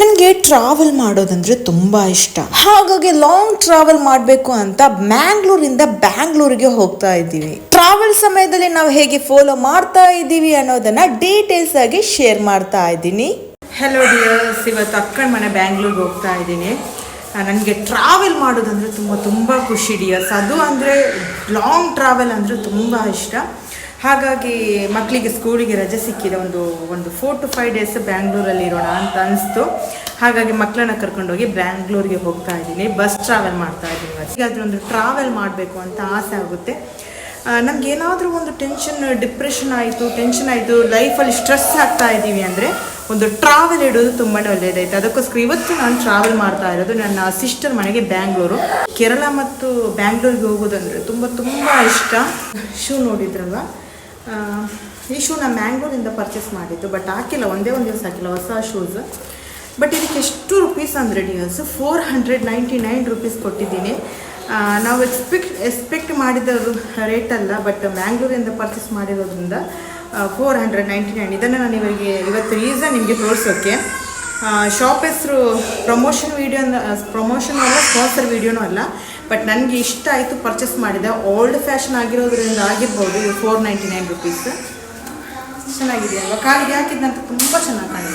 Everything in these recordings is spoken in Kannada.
ನನಗೆ ಟ್ರಾವೆಲ್ ಮಾಡೋದಂದ್ರೆ ತುಂಬಾ ಇಷ್ಟ. ಹಾಗಾಗಿ ಲಾಂಗ್ ಟ್ರಾವೆಲ್ ಮಾಡಬೇಕು ಅಂತ ಮ್ಯಾಂಗ್ಳೂರಿಂದ ಬ್ಯಾಂಗ್ಳೂರಿಗೆ ಹೋಗ್ತಾ ಇದ್ದೀವಿ. ಟ್ರಾವೆಲ್ ಸಮಯದಲ್ಲಿ ನಾವು ಹೇಗೆ ಫಾಲೋ ಮಾಡ್ತಾ ಇದ್ದೀವಿ ಅನ್ನೋದನ್ನ ಡೀಟೇಲ್ಸ್ ಆಗಿ ಶೇರ್ ಮಾಡ್ತಾ ಇದ್ದೀನಿ. ಹಲೋ ಡಿಯರ್ಸ್ ಇವತ್ತು ಅಕ್ಕನ ಮನೆ ಬ್ಯಾಂಗ್ಳೂರ್ಗೆ ಹೋಗ್ತಾ ಇದ್ದೀನಿ. ನನಗೆ ಟ್ರಾವೆಲ್ ಮಾಡೋದಂದರೆ ತುಂಬ ತುಂಬ ಖುಷಿ ಡಿಯರ್ಸ್ ಅದು ಅಂದರೆ ಲಾಂಗ್ ಟ್ರಾವೆಲ್ ಅಂದರೆ ತುಂಬ ಇಷ್ಟ. ಹಾಗಾಗಿ ಮಕ್ಕಳಿಗೆ ಸ್ಕೂಲಿಗೆ ರಜೆ ಸಿಕ್ಕಿದೆ ಒಂದು ಒಂದು ಫೋರ್ ಟು ಫೈವ್ ಡೇಸ್ ಬ್ಯಾಂಗ್ಳೂರಲ್ಲಿ ಇರೋಣ ಅಂತ ಅನಿಸ್ತು. ಹಾಗಾಗಿ ಮಕ್ಕಳನ್ನ ಕರ್ಕೊಂಡೋಗಿ ಬ್ಯಾಂಗ್ಳೂರಿಗೆ ಹೋಗ್ತಾ ಇದ್ದೀನಿ. ಬಸ್ ಟ್ರಾವೆಲ್ ಮಾಡ್ತಾ ಇದ್ದೀನಿ. ಹೀಗಾದ್ರೆ ಒಂದು ಟ್ರಾವೆಲ್ ಮಾಡಬೇಕು ಅಂತ ಆಸೆ ಆಗುತ್ತೆ. ನಮ್ಗೆ ಏನಾದರೂ ಒಂದು ಟೆನ್ಷನ್ ಡಿಪ್ರೆಷನ್ ಆಯಿತು ಟೆನ್ಷನ್ ಆಯಿತು ಲೈಫಲ್ಲಿ ಸ್ಟ್ರೆಸ್ ಆಗ್ತಾ ಇದ್ದೀವಿ ಅಂದರೆ ಒಂದು ಟ್ರಾವೆಲ್ ಇಡೋದು ತುಂಬಾ ಒಳ್ಳೆಯದಾಯ್ತು ಅದಕ್ಕೋಸ್ಕರ ಇವತ್ತು ನಾನು ಟ್ರಾವೆಲ್ ಮಾಡ್ತಾ ಇರೋದು ನನ್ನ ಸಿಸ್ಟರ್ ಮನೆಗೆ ಬ್ಯಾಂಗ್ಳೂರು. ಕೇರಳ ಮತ್ತು ಬ್ಯಾಂಗ್ಳೂರಿಗೆ ಹೋಗೋದಂದರೆ ತುಂಬ ತುಂಬ ಇಷ್ಟ. ಶೂ ನೋಡಿದ್ರಲ್ವ? ಈ ಶೂ ನಾನು ಮ್ಯಾಂಗ್ಳೂರಿಂದ ಪರ್ಚೇಸ್ ಮಾಡಿದ್ದು ಬಟ್ ಹಾಕಿಲ್ಲ, ಒಂದೇ ಒಂದು ದಿವಸ ಹಾಕಿಲ್ಲ, ಹೊಸ ಶೂಸ್ ಬಟ್ ಇದಕ್ಕೆ ಎಷ್ಟು ರುಪೀಸ್ ಅಂದರೆ dears four hundred ninety nine rupees ಕೊಟ್ಟಿದ್ದೀನಿ ನಾವು ಎಕ್ಸ್ಪೆಕ್ಟ್ ಎಕ್ಸ್ಪೆಕ್ಟ್ ಮಾಡಿದ ರೇಟ್ ಅಲ್ಲ ಬಟ್ ಮ್ಯಾಂಗ್ಳೂರಿಂದ ಪರ್ಚೇಸ್ ಮಾಡಿರೋದ್ರಿಂದ ಫೋರ್ ಹಂಡ್ರೆಡ್ ನೈಂಟಿ ನೈನ್ ಇದನ್ನು ನಾನು ಇವರಿಗೆ ಇವತ್ತು ರೀಸನ್ ನಿಮಗೆ ತೋರಿಸೋಕ್ಕೆ ಶಾಪ್ ಹೆಸರು ಪ್ರಮೋಷನ್ ವೀಡಿಯೋ ಪ್ರಮೋಷನ್ ಅಲ್ಲ ಸ್ಪಾನ್ಸರ್ ವೀಡಿಯೋನೂ ಅಲ್ಲ. ಬಟ್ ನನಗೆ ಇಷ್ಟ ಆಯಿತು ಪರ್ಚೇಸ್ ಮಾಡಿದೆ. ಓಲ್ಡ್ ಫ್ಯಾಷನ್ ಆಗಿರೋದ್ರಿಂದ ಆಗಿರ್ಬೋದು, ಇದು ಫೋರ್ ನೈಂಟಿ ನೈನ್ ರುಪೀಸ್ ಚೆನ್ನಾಗಿದೆ ಅಲ್ವಾ ಕಾಲಿಗೆ ಹಾಕಿದ್ನಂತ ತುಂಬ ಚೆನ್ನಾಗಿ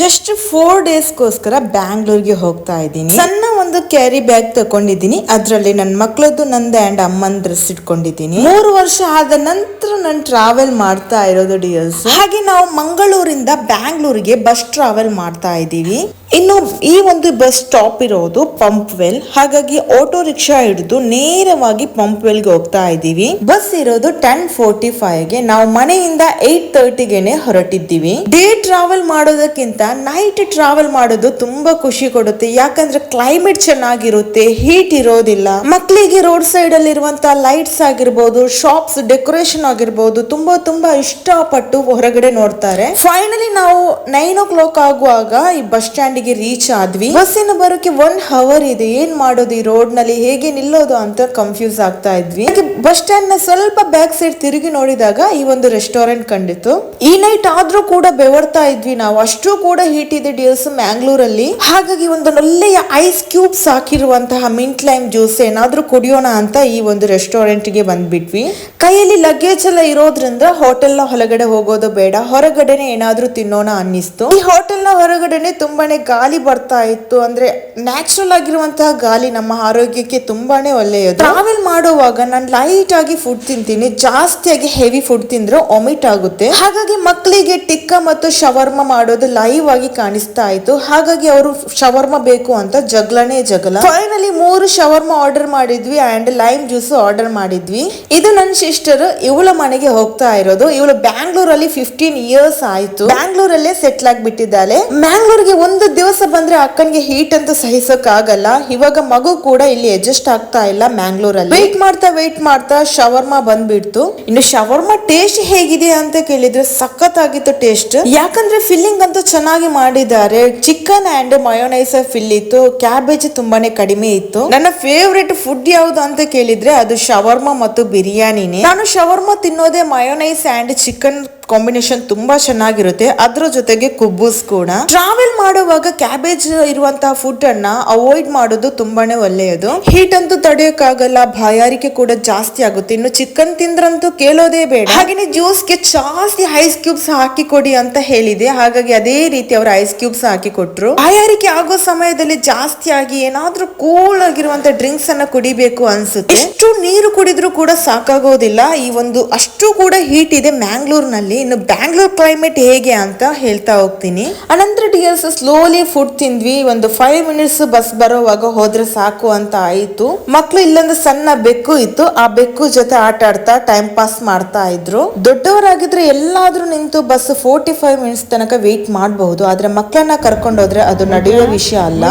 ಜಸ್ಟ್ ಫೋರ್ ಡೇಸ್ಗೋಸ್ಕರ ಬ್ಯಾಂಗ್ಳೂರ್ಗೆ ಹೋಗ್ತಾ ಇದ್ದೀನಿ. ಸಣ್ಣ ಒಂದು ಕ್ಯಾರಿ ಬ್ಯಾಗ್ ತಗೊಂಡಿದ್ದೀನಿ. ಅದರಲ್ಲಿ ನನ್ನ ಮಕ್ಕಳದ್ದು ನಂದು ಆ್ಯಂಡ್ ಅಮ್ಮನ ಡ್ರೆಸ್ ಇಟ್ಕೊಂಡಿದ್ದೀನಿ. ಮೂರು ವರ್ಷ ಆದ ನಂತರ ನಾನು ಟ್ರಾವೆಲ್ ಮಾಡ್ತಾ ಇರೋದು ಡಿಯರ್ಸ್ ಹಾಗೆ ನಾವು ಮಂಗಳೂರಿಂದ ಬ್ಯಾಂಗ್ಳೂರಿಗೆ ಬಸ್ ಟ್ರಾವೆಲ್ ಮಾಡ್ತಾ ಇದ್ದೀವಿ. ಇನ್ನು ಈ ಒಂದು ಬಸ್ ಸ್ಟಾಪ್ ಇರೋದು ಪಂಪ್ ವೆಲ್ ಹಾಗಾಗಿ ಆಟೋ ರಿಕ್ಷಾ ಹಿಡಿದು ನೇರವಾಗಿ ಪಂಪ್ ವೆಲ್ಗೆ ಹೋಗ್ತಾ ಇದ್ದೀವಿ. ಬಸ್ ಇರೋದು ಟೆನ್ ಫೋರ್ಟಿ ಗೆ. ನಾವು ಮನೆಯಿಂದ ಏಟ್ ತರ್ಟಿಗೆನೆ ಹೊರಟಿದ್ದೀವಿ. ಡೇ ಟ್ರಾವೆಲ್ ಮಾಡೋದಕ್ಕಿಂತ ನೈಟ್ ಟ್ರಾವೆಲ್ ಮಾಡೋದು ತುಂಬಾ ಖುಷಿ ಕೊಡುತ್ತೆ. ಯಾಕಂದ್ರೆ ಕ್ಲೈಮೇಟ್ ಚೆನ್ನಾಗಿರುತ್ತೆ ಹೀಟ್ ಇರೋದಿಲ್ಲ. ಮಕ್ಕಳಿಗೆ ರೋಡ್ ಸೈಡ್ ಅಲ್ಲಿ ಇರುವಂತಹ ಲೈಟ್ಸ್ ಆಗಿರ್ಬೋದು ಶಾಪ್ಸ್ ಡೆಕೋರೇಷನ್ ಆಗಿರ್ಬೋದು ತುಂಬಾ ತುಂಬಾ ಇಷ್ಟಪಟ್ಟು ಹೊರಗಡೆ ನೋಡ್ತಾರೆ. ಫೈನಲಿ ನಾವು ನೈನ್ ಓ ಕ್ಲಾಕ್ ಆಗುವಾಗ ಈ ಬಸ್ ಸ್ಟ್ಯಾಂಡ್ ಗೆ ರೀಚ್ ಆದ್ವಿ. ಬಸ್ಸಿನ ಬರೋಕೆ ಒನ್ ಅವರ್ ಇದೆ. ಏನ್ ಮಾಡೋದು ಈ ರೋಡ್ನಲ್ಲಿ ಹೇಗೆ ನಿಲ್ಲೋದು ಅಂತ ಕನ್ಫ್ಯೂಸ್ ಆಗ್ತಾ ಇದ್ವಿ. ಬಸ್ ಸ್ಟ್ಯಾಂಡ್ನ ಸ್ವಲ್ಪ ಬ್ಯಾಕ್ ಸೈಡ್ ತಿರುಗಿ ನೋಡಿದಾಗ ಈ ಒಂದು ರೆಸ್ಟೋರೆಂಟ್ ಕಂಡಿತ್ತು. ಈ ನೈಟ್ ಆದ್ರೂ ಕೂಡ ಬೆವರ್ತಾ ಇದ್ವಿ ನಾವು. ಅಷ್ಟು ಕೂಡ ಹೀಟ್ ಇದೆ ಡಿಯರ್ಸ್ ಮ್ಯಾಂಗ್ಳೂರಲ್ಲಿ. ಹಾಗಾಗಿ ಒಂದು ಒಳ್ಳೆಯ ಐಸ್ ಕ್ಯೂಬ್ಸ್ ಹಾಕಿರುವಂತಹ ಮಿಂಟ್ ಲೈಮ್ ಜ್ಯೂಸ್ ಏನಾದ್ರೂ ಕುಡಿಯೋಣ ಅಂತ ಈ ಒಂದು ರೆಸ್ಟೋರೆಂಟ್ಗೆ ಬಂದ್ಬಿಟ್ವಿ. ಕೈಯಲ್ಲಿ ಲಗೇಜ್ ಎಲ್ಲ ಇರೋದ್ರಿಂದ ಹೋಟೆಲ್ನ ಹೊರಗಡೆ ಹೋಗೋದು ಬೇಡ. ಹೊರಗಡೆನೆ ಏನಾದ್ರೂ ತಿನ್ನೋಣ ಅನ್ನಿಸ್ತು. ಈ ಹೋಟೆಲ್ನ ಹೊರಗಡೆನೆ ತುಂಬಾನೇ ಗಾಳಿ ಬರ್ತಾ ಇತ್ತು ಅಂದ್ರೆ ನ್ಯಾಚುರಲ್ ಆಗಿರುವಂತಹ ಗಾಳಿ ನಮ್ಮ ಆರೋಗ್ಯಕ್ಕೆ ತುಂಬಾನೇ ಒಳ್ಳೆಯದು. ಟ್ರಾವೆಲ್ ಮಾಡುವಾಗ ನಾನು ಲೈಟ್ ಆಗಿ ಫುಡ್ ತಿಂತೀನಿ ಜಾಸ್ತಿಯಾಗಿ ಹೆವಿ ಫುಡ್ ತಿಂದ್ರೆ ಒಮಿಟ್ ಆಗುತ್ತೆ. ಹಾಗಾಗಿ ಮಕ್ಕಳಿಗೆ ಟಿಕ್ಕ ಮತ್ತು ಶವರ್ಮ ಮಾಡೋದು ಲೈವ್ ಆಗಿ ಕಾಣಿಸ್ತಾ ಇತ್ತು. ಹಾಗಾಗಿ ಅವರು ಶವರ್ಮ ಬೇಕು ಅಂತ ಜಗಳನೇ ಜಗಳ. ಫೈನಲಿ ಮೂರು ಶವರ್ಮ ಆರ್ಡರ್ ಮಾಡಿದ್ವಿ ಅಂಡ್ ಲೈಮ್ ಜ್ಯೂಸ್ ಆರ್ಡರ್ ಮಾಡಿದ್ವಿ. ಇದು ನನ್ನ ಸಿಸ್ಟರ್ ಇವಳ ಮನೆಗೆ ಹೋಗ್ತಾ ಇರೋದು. ಇವಳು ಬ್ಯಾಂಗ್ಳೂರಲ್ಲಿ ಫಿಫ್ಟೀನ್ ಇಯರ್ಸ್ ಆಯ್ತು. ಬ್ಯಾಂಗ್ಳೂರಲ್ಲೇ ಸೆಟ್ಲ್ ಆಗಿಬಿಟ್ಟಿದ್ದಾಳೆ. ಮ್ಯಾಂಗ್ಳೂರ್ಗೆ ಒಂದು ಬಂದ್ರೆ ಅಕ್ಕನಿಗೆ ಹೀಟ್ ಅಂತ ಸಹಿಸಕ್ ಆಗಲ್ಲ ಇವಾಗ ಮಗು ಕೂಡ ಇಲ್ಲಿ ಅಡ್ಜಸ್ಟ್ ಆಗ್ತಾ ಇಲ್ಲ ಮ್ಯಾಂಗ್ಳೂರಲ್ಲಿ. ವೇಟ್ ಮಾಡ್ತಾ ವೇಟ್ ಮಾಡ್ತಾ ಶವರ್ಮಾ ಬಂದ್ಬಿಡ್ತು. ಇನ್ನು ಶವರ್ಮಾ ಟೇಸ್ಟ್ ಹೇಗಿದೆ ಅಂತ ಕೇಳಿದ್ರೆ ಸಖತ್ ಆಗಿತ್ತು ಟೇಸ್ಟ್ ಯಾಕಂದ್ರೆ ಫಿಲ್ಲಿಂಗ್ ಅಂತೂ ಚೆನ್ನಾಗಿ ಮಾಡಿದ್ದಾರೆ. ಚಿಕನ್ ಅಂಡ್ ಮಯೋನೈಸ್ ಫಿಲ್ ಇತ್ತು. ಕ್ಯಾಬೇಜ್ ತುಂಬಾನೇ ಕಡಿಮೆ ಇತ್ತು. ನನ್ನ ಫೇವ್ರೆಟ್ ಫುಡ್ ಯಾವ್ದು ಅಂತ ಕೇಳಿದ್ರೆ ಅದು ಶವರ್ಮಾ ಮತ್ತು ಬಿರಿಯಾನಿನೇ. ನಾನು ಶವರ್ಮಾ ತಿನ್ನೋದೇ ಮಯೋನೈಸ್ ಅಂಡ್ ಚಿಕನ್ ಕಾಂಬಿನೇಷನ್ ತುಂಬಾ ಚೆನ್ನಾಗಿರುತ್ತೆ. ಅದ್ರ ಜೊತೆಗೆ ಕುಬ್ಬೂಸ್ ಕೂಡ. ಟ್ರಾವೆಲ್ ಮಾಡುವಾಗ ಕ್ಯಾಬೇಜ್ ಇರುವಂತಹ ಫುಡ್ ಅನ್ನ ಅವಾಯ್ಡ್ ಮಾಡೋದು ತುಂಬಾನೇ ಒಳ್ಳೆಯದು. ಹೀಟ್ ಅಂತೂ ತಡೆಯೋಕ್ಕಾಗಲ್ಲ, ಬಾಯಾರಿಕೆ ಕೂಡ ಜಾಸ್ತಿ ಆಗುತ್ತೆ. ಇನ್ನು ಚಿಕನ್ ತಿಂದ್ರಂತೂ ಕೇಳೋದೇ ಬೇಡ. ಹಾಗೇನೆ ಜ್ಯೂಸ್ಗೆ ಜಾಸ್ತಿ ಐಸ್ ಕ್ಯೂಬ್ಸ್ ಹಾಕಿ ಕೊಡಿ ಅಂತ ಹೇಳಿದೆ. ಹಾಗಾಗಿ ಅದೇ ರೀತಿ ಅವರು ಐಸ್ ಕ್ಯೂಬ್ಸ್ ಹಾಕಿ ಕೊಟ್ರು. ಬಾಯಾರಿಕೆ ಆಗೋ ಸಮಯದಲ್ಲಿ ಜಾಸ್ತಿ ಆಗಿ ಏನಾದ್ರೂ ಕೂಲ್ ಆಗಿರುವಂತ ಡ್ರಿಂಕ್ಸ್ ಅನ್ನ ಕುಡಿಬೇಕು ಅನ್ಸುತ್ತೆ. ಎಷ್ಟು ನೀರು ಕುಡಿದ್ರು ಕೂಡ ಸಾಕಾಗೋದಿಲ್ಲ. ಈ ಒಂದು ಅಷ್ಟು ಕೂಡ ಹೀಟ್ ಇದೆ ಮ್ಯಾಂಗ್ಳೂರ್ನಲ್ಲಿ. ಇನ್ನು ಬ್ಯಾಂಗ್ಳೂರ್ ಕ್ಲೈಮೇಟ್ ಹೇಗೆ ಅಂತ ಹೇಳ್ತಾ ಹೋಗ್ತೀನಿ. ಅನಂತರ ಡಿಯರ್ಸ್ ಸ್ಲೋಲಿ ಫುಡ್ ತಿಂದ್ವಿ. ಒಂದು ಫೈವ್ ಮಿನಿಟ್ಸ್ ಬಸ್ ಬರೋವಾಗ ಹೋದ್ರೆ ಸಾಕು ಅಂತ ಆಯಿತು. ಮಕ್ಳು ಇಲ್ಲೊಂದು ಸಣ್ಣ ಬೆಕ್ಕು ಇತ್ತು. ಆ ಬೆಕ್ಕು ಜೊತೆ ಆಟ ಆಡ್ತಾ ಟೈಮ್ ಪಾಸ್ ಮಾಡ್ತಾ ಇದ್ರು. ದೊಡ್ಡವರಾಗಿದ್ರೆ ಎಲ್ಲಾದ್ರೂ ನಿಂತು ಬಸ್ ಫೋರ್ಟಿ ಫೈವ್ ಮಿನಿಟ್ಸ್ ತನಕ ವೇಟ್ ಮಾಡಬಹುದು. ಆದ್ರೆ ಮಕ್ಕಳನ್ನ ಕರ್ಕೊಂಡೋದ್ರೆ ಅದು ನಡೆಯುವ ವಿಷಯ ಅಲ್ಲ.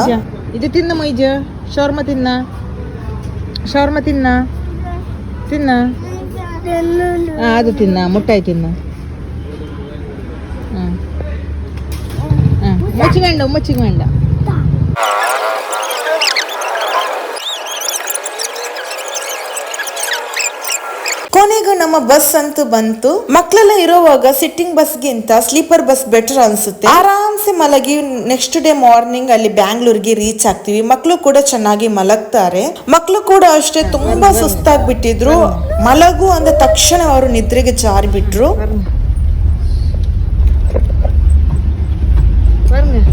ಇದು ತಿನ್ನ ಮೈಜ. ಶೌರ್ಮ ತಿನ್ನ. ಶೌರ್ಮ ತಿನ್ನ. ತಿನ್ನ? ಆ, ಅದು ತಿನ್ನ. ಮುಟ್ಟಾಯಿ ತಿನ್ನ. ಮುಚ್ಚಿಗೆ വേണ്ട ഉമ്മച്ചിക്ക് വേണ്ട ಕೊನೆಗೂ ನಮ್ಮ ಬಸ್ ಅಂತೂ ಬಂತು ಮಕ್ಕಳೆಲ್ಲ ಇರೋವಾಗ ಸಿಟ್ಟಿಂಗ್ ಬಸ್ಗಿಂತ ಸ್ಲೀಪರ್ ಬಸ್ ಬೆಟರ್ ಅನ್ಸುತ್ತೆ ಆರಾಮ್ಸೆ ಮಲಗಿ ನೆಕ್ಸ್ಟ್ ಡೇ ಮಾರ್ನಿಂಗ್ ಅಲ್ಲಿ ಬ್ಯಾಂಗ್ಳೂರ್ಗೆ ರೀಚ್ ಆಗ್ತೀವಿ ಮಕ್ಕಳು ಕೂಡ ಚೆನ್ನಾಗಿ ಮಲಗ್ತಾರೆ ಮಕ್ಕಳು ಕೂಡ ಅಷ್ಟೇ ತುಂಬಾ ಸುಸ್ತಾಗ್ಬಿಟ್ಟಿದ್ರು ಮಲಗು ಅಂದ ತಕ್ಷಣ ಅವರು ನಿದ್ರೆಗೆ ಜಾರಿ ಬಿಟ್ರು பாருங்கள்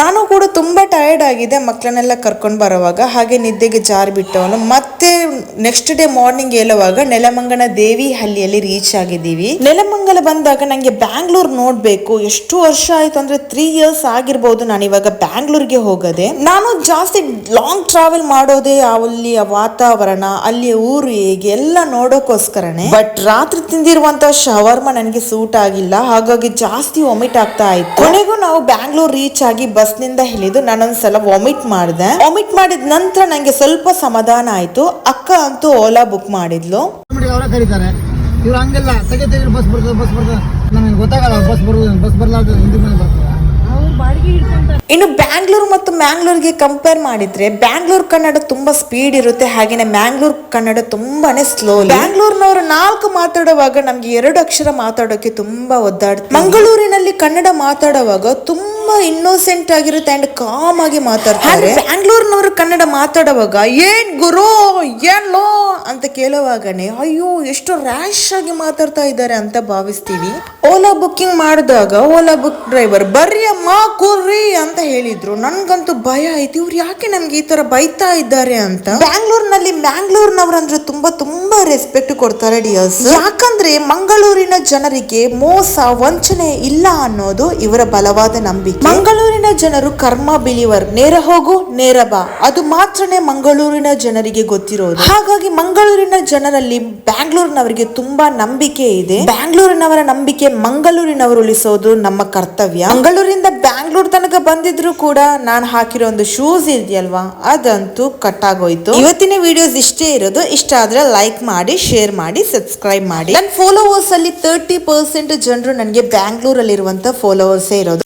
ನಾನು ಕೂಡ ತುಂಬಾ ಟಯರ್ಡ್ ಆಗಿದೆ, ಮಕ್ಕಳನ್ನೆಲ್ಲ ಕರ್ಕೊಂಡು ಬರೋವಾಗ. ಹಾಗೆ ನಿದ್ದೆಗೆ ಜಾರಿ ಬಿಟ್ಟವನು. ಮತ್ತೆ ನೆಕ್ಸ್ಟ್ ಡೇ ಮಾರ್ನಿಂಗ್ ಹೇಳುವಾಗ ನೆಲಮಂಗನ ದೇವಿ ಹಳ್ಳಿಯಲ್ಲಿ ರೀಚ್ ಆಗಿದ್ದೀವಿ. ನೆಲಮಂಗಲ ಬಂದಾಗ ನಂಗೆ ಬ್ಯಾಂಗ್ಳೂರ್ ನೋಡ್ಬೇಕು. ಎಷ್ಟು ವರ್ಷ ಆಯ್ತು ಅಂದ್ರೆ ತ್ರೀ ಇಯರ್ಸ್ ಆಗಿರ್ಬೋದು ನಾನು ಇವಾಗ ಬ್ಯಾಂಗ್ಳೂರ್ಗೆ ಹೋಗದೆ. ನಾನು ಜಾಸ್ತಿ ಲಾಂಗ್ ಟ್ರಾವೆಲ್ ಮಾಡೋದೇ ಅಲ್ಲಿಯ ವಾತಾವರಣ ಅಲ್ಲಿಯ ಊರು ಹೇಗೆ ಎಲ್ಲ ನೋಡೋಕೋಸ್ಕರನೇ. ಬಟ್ ರಾತ್ರಿ ತಿಂದಿರುವಂತಹ ಶವರ್ಮ ನನಗೆ ಸೂಟ್ ಆಗಿಲ್ಲ. ಹಾಗಾಗಿ ಜಾಸ್ತಿ ವಾಮಿಟ್ ಆಗ್ತಾ ಇತ್ತು. ಕೊನೆಗೂ ನಾವು ಬ್ಯಾಂಗ್ಳೂರ್ ರೀಚ್ ಆಗಿ ಬಸ್ ನಿಂದ ಇಳಿದು ನಾನೊಂದ್ಸಲ ವಾಮಿಟ್ ಮಾಡಿದೆ. ವಾಮಿಟ್ ಮಾಡಿದ ನಂತರ ನಂಗೆ ಸ್ವಲ್ಪ ಸಮಾಧಾನ ಆಯ್ತು. ಅಕ್ಕ ಅಂತೂ ಓಲಾ ಬುಕ್ ಮಾಡಿದ್ಲು. ಅವರೇ ಕರೀತಾರೆ. ಇವ್ರು ಹಂಗೆಲ್ಲ ತೆಗೆ ತೆಗೆ ಬಸ್ ಬರ್ತದೆ ಬಸ್ ಬರ್ತದೆ. ನಮಗೆ ಗೊತ್ತಾಗಲ್ಲ ಬಸ್ ಬಸ್ ಬರಲಾರ್ದು ಹಿಂದಿ ಮೇಲೆ ಬರ್ತದೆ. ಇನ್ನು ಬ್ಯಾಂಗ್ಳೂರ್ ಮತ್ತು ಮ್ಯಾಂಗ್ಳೂರ್ಗೆ ಕಂಪೇರ್ ಮಾಡಿದ್ರೆ ಬ್ಯಾಂಗ್ಳೂರ್ ಕನ್ನಡ ತುಂಬಾ ಸ್ಪೀಡ್ ಇರುತ್ತೆ. ಹಾಗೇನೆ ಮ್ಯಾಂಗ್ಳೂರ್ ಕನ್ನಡ ತುಂಬಾನೇ ಸ್ಲೋ ಬ್ಯಾಂಗ್ಳೂರ್ನವರು ನಾಲ್ಕು ಮಾತಾಡುವಾಗ ನಮ್ಗೆ ಎರಡು ಅಕ್ಷರ ಮಾತಾಡೋಕೆ ತುಂಬಾ ಒದ್ದಾಡ್ತಾರೆ. ಮಂಗಳೂರಿನಲ್ಲಿ ಕನ್ನಡ ಮಾತಾಡುವಾಗ ತುಂಬಾ ಇನ್ನೋಸೆಂಟ್ ಆಗಿರುತ್ತೆ ಅಂಡ್ ಕಾಮ್ ಆಗಿ ಮಾತಾಡ್ತಾರೆ. ಬ್ಯಾಂಗ್ಳೂರ್ನವರು ಕನ್ನಡ ಮಾತಾಡುವಾಗ ಏನ್ ಗುರು? ಏನೋ? ಲೋ ಅಂತ ಕೇಳುವಾಗನೇ ಅಯ್ಯೋ ಎಷ್ಟು ರ್ಯಾಶ್ ಆಗಿ ಮಾತಾಡ್ತಾ ಇದ್ದಾರೆ ಅಂತ ಭಾವಿಸ್ತೀವಿ. ಓಲಾ ಬುಕ್ಕಿಂಗ್ ಮಾಡಿದಾಗ ಓಲಾ ಬುಕ್ ಡ್ರೈವರ್ ಬರ್ರಿ ಅಮ್ಮ ಕೂರ್ರಿ ಅಂತ ಹೇಳಿದ್ರು. ನನ್ಗಂತೂ ಭಯ ಆಯ್ತು. ಇವ್ರು ಯಾಕೆ ನಮ್ಗೆ ಈ ತರ ಬೈತಾ ಇದ್ದಾರೆ ಅಂತ. ಬ್ಯಾಂಗ್ಳೂರ್ನಲ್ಲಿ ಬ್ಯಾಂಗ್ಳೂರ್ನವ್ರಂದ್ರೆ ತುಂಬಾ ತುಂಬಾ ರೆಸ್ಪೆಕ್ಟ್ ಕೊಡ್ತಾರೆ ಡಿಯರ್ಸ್ ಯಾಕಂದ್ರೆ ಮಂಗಳೂರಿನ ಜನರಿಗೆ ಮೋಸ ವಂಚನೆ ಇಲ್ಲ ಅನ್ನೋದು ಇವರ ಬಲವಾದ ನಂಬಿಕೆ. ಮಂಗಳೂರಿನ ಜನರು ಕರ್ಮ ಬಿಲಿವರ್, ನೇರ ಹೋಗು, ನೇರ ಬಾ. ಅದು ಮಾತ್ರನೇ ಮಂಗಳೂರಿನ ಜನರಿಗೆ ಗೊತ್ತಿರೋದು. ಹಾಗಾಗಿ ಮಂಗಳೂರಿನ ಜನರಲ್ಲಿ ಬ್ಯಾಂಗ್ಳೂರಿನವರಿಗೆ ತುಂಬಾ ನಂಬಿಕೆ ಇದೆ. ಬ್ಯಾಂಗ್ಳೂರಿನವರ ನಂಬಿಕೆ ಮಂಗಳೂರಿನವರು ಉಳಿಸೋದು ನಮ್ಮ ಕರ್ತವ್ಯ. ಮಂಗಳೂರಿಂದ ಬ್ಯಾಂಗ್ಳೂರ್ ತನಕ ಬಂದಿದ್ರು ಕೂಡ ನಾನು ಹಾಕಿರೋ ಒಂದು ಶೂಸ್ ಇದೆಯಲ್ವಾ? ಅದಂತೂ ಕಟ್ ಆಗೋಯ್ತು ಇವತ್ತಿನ ವಿಡಿಯೋಸ್ ಇಷ್ಟೇ ಇರೋದು. ಇಷ್ಟ ಆದ್ರೆ ಲೈಕ್ ಮಾಡಿ ಶೇರ್ ಮಾಡಿ ಸಬ್ಸ್ಕ್ರೈಬ್ ಮಾಡಿ. ನನ್ನ ಫಾಲೋವರ್ಸ್ ಅಲ್ಲಿ ತರ್ಟಿ ಪರ್ಸೆಂಟ್ ಜನರು ನನಗೆ ಬ್ಯಾಂಗ್ಳೂರಲ್ಲಿ ಇರುವಂತ ಫಾಲೋವರ್ಸೇ ಇರೋದು.